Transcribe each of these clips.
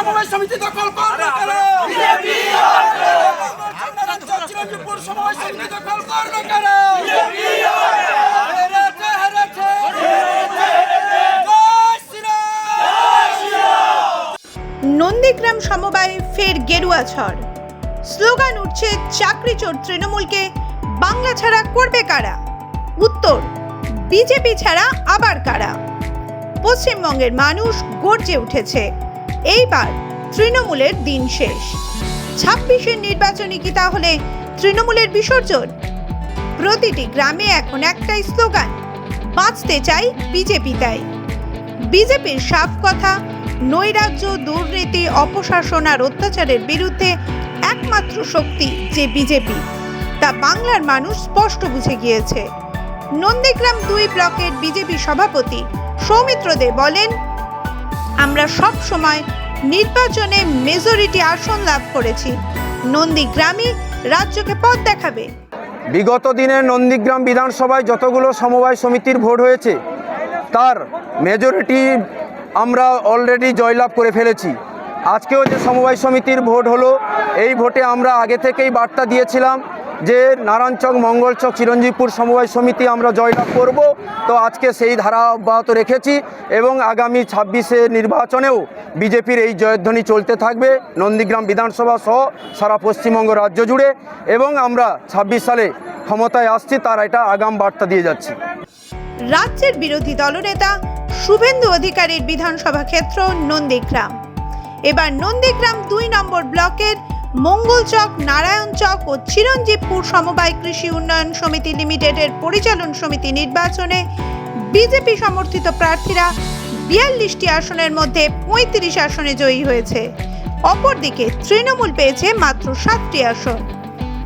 সমবায় সমিতি দখল করল কেন? চিরঞ্জীবপুর সমবায় সমিতি দখল করল কেন। নন্দীগ্রাম সমবায় ফের গেরুয়া ঝড়। স্লোগান উঠছে চাকরি চোর তৃণমূলকে বাংলা ছাড়া করবে কারা? উত্তর বিজেপি ছাড়া আবার কারা? পশ্চিমবঙ্গের মানুষ গর্জে উঠেছে। এইবার তৃণমূলের দিন শেষ। ছাব্বিশের নির্বাচনী কি তাহলে তৃণমূলের বিসর্জন? প্রতিটি গ্রামে এখন একটাই স্লোগান, বাঁচতে চাই বিজেপি তাই। বিজেপির সাফ কথা, নৈরাজ্য, দুর্নীতি, অপশাসন আর অত্যাচারের বিরুদ্ধে একমাত্র শক্তি যে বিজেপি, তা বাংলার মানুষ স্পষ্ট বুঝে গিয়েছে। নন্দীগ্রাম দুই ব্লকের বিজেপি সভাপতি সৌমিত্র দে বলেন, আমরা সব সময় নির্বাচনে মেজরিটি আসন লাভ করেছি। নন্দীগ্রামই রাজ্যকে পথ দেখাবে। বিগত দিনে নন্দীগ্রাম বিধানসভায় যতগুলো সমবায় সমিতির ভোট হয়েছে, তার মেজরিটি আমরা অলরেডি জয়লাভ করে ফেলেছি। আজকেও যে সমবায় সমিতির ভোট হলো, এই ভোটে আমরা আগে থেকেই বার্তা দিয়েছিলাম যে নারায়ণচক মঙ্গলচক চিরঞ্জীবপুর সমবায় সমিতি আমরা জয়লাভ করব। তো আজকে সেই ধারা অব্যাহত রেখেছি এবং আগামী ছাব্বিশে নির্বাচনেও বিজেপির এই জয়ধ্বনি চলতে থাকবে। নন্দীগ্রাম বিধানসভা সহ সারা পশ্চিমবঙ্গ রাজ্য জুড়ে এবং আমরা ছাব্বিশ সালে ক্ষমতায় আসছি, তার এটা আগাম বার্তা দিয়ে যাচ্ছি। রাজ্যের বিরোধী দলনেতা শুভেন্দু অধিকারীর বিধানসভা ক্ষেত্র নন্দীগ্রাম। এবার নন্দীগ্রাম দুই নম্বর ব্লকের মঙ্গলচক নারায়ণচক ও চিরঞ্জীবপুর সমবায় কৃষি উন্নয়ন সমিতি লিমিটেডের পরিচালন সমিতি নির্বাচনে বিজেপি সমর্থিত প্রার্থীরা বিয়াল্লিশটি আসনের মধ্যে পঁয়ত্রিশ আসনে জয়ী হয়েছে। অপরদিকে তৃণমূল পেয়েছে মাত্র সাতটি আসন।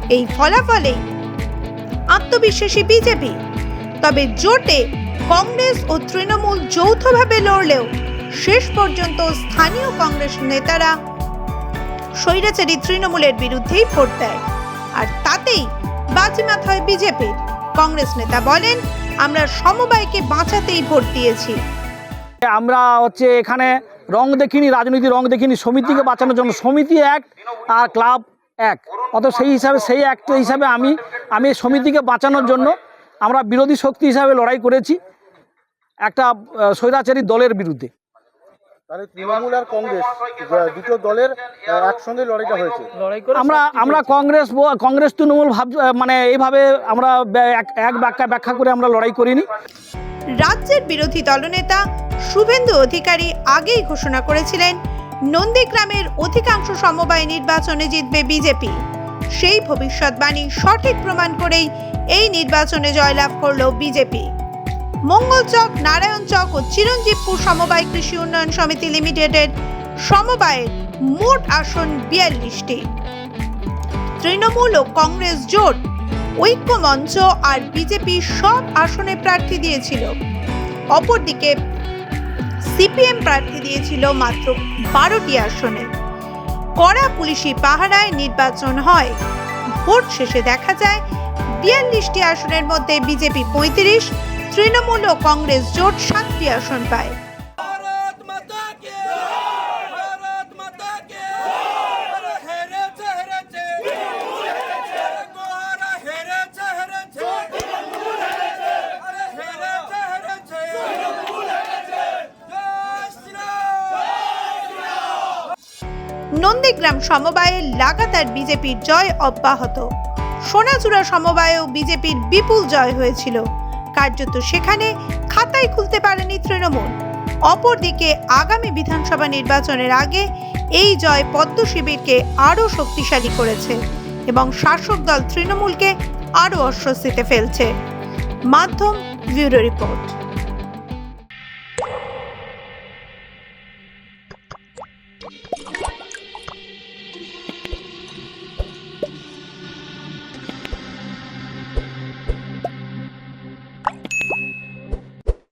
এই ফলাফলেই আত্মবিশ্বাসী বিজেপি। তবে জোটে কংগ্রেস ও তৃণমূল যৌথভাবে লড়লেও শেষ পর্যন্ত স্থানীয় কংগ্রেস নেতারা স্বৈরাচারী তৃণমূলের বিরুদ্ধেই ভোট দেয়। আর তাতেই বাজিমাত হয় বিজেপির। কংগ্রেস নেতা বলেন, আমরা সমবায়কে বাঁচাতেই ভোট দিয়েছি। আমরা হচ্ছে এখানে রং দেখিনি রাজনীতি রং দেখিনি, সমিতিকে বাঁচানোর জন্য। সমিতি এক আর ক্লাব এক। অত সেই হিসাবে, সেই একটা হিসাবে আমি আমি সমিতিকে বাঁচানোর জন্য আমরা বিরোধী শক্তি হিসাবে লড়াই করেছি একটা স্বৈরাচারী দলের বিরুদ্ধে। তাহলে তৃণমূল আর কংগ্রেস দুটো দলের একসঙ্গে লড়াইটা হয়েছে। আমরা আমরা কংগ্রেস কংগ্রেস তৃণমূল ভাব মানে এইভাবে আমরা এক- এক ব্যাখ্যা ব্যাখ্যা করে আমরা লড়াই করিনি। রাজ্যের বিরোধী দলনেতা শুভেন্দু অধিকারী আগেই ঘোষণা করেছিলেন নন্দীগ্রামের অধিকাংশ সমবায় নির্বাচনে জিতবে বিজেপি। সেই ভবিষ্যৎবাণী সঠিক প্রমাণ করেই এই নির্বাচনে জয়লাভ করল বিজেপি। মঙ্গলচক নারায়ণচক ও চিরঞ্জীবপুর সমবায় কৃষি উন্নয়ন সমিতি লিমিটেডের সমবায়ের মোট আসন বিয়াল্লিশটি। তৃণমূল ও কংগ্রেস জোট, ঐক্যমঞ্চ আর বিজেপি সব আসনে প্রার্থী দিয়েছিল। অপরদিকে সিপিএম প্রার্থী দিয়েছিল মাত্র বারোটি আসনে। কড়া পুলিশি পাহারায় নির্বাচন হয়। ভোট শেষে দেখা যায়, বিয়াল্লিশটি আসনের মধ্যে বিজেপি পঁয়ত্রিশ তৃণমূল ও কংগ্রেস জোট সাতটি আসন পায়। নন্দীগ্রাম সমবায়ে লাগাতার বিজেপির জয় অব্যাহত। সোনাচূড়া সমবায়েও বিজেপির বিপুল জয় হয়েছিল। কার্যত সেখানে খাতাই খুলতে পারেনি তৃণমূল। অপরদিকে আগামী বিধানসভা নির্বাচনের আগে এই জয় পদ্ম শিবিরকে আরও শক্তিশালী করেছে এবং শাসক দল তৃণমূলকে আরও অস্বস্তিতে ফেলছে। মাধ্যম ব্যুরো রিপোর্ট।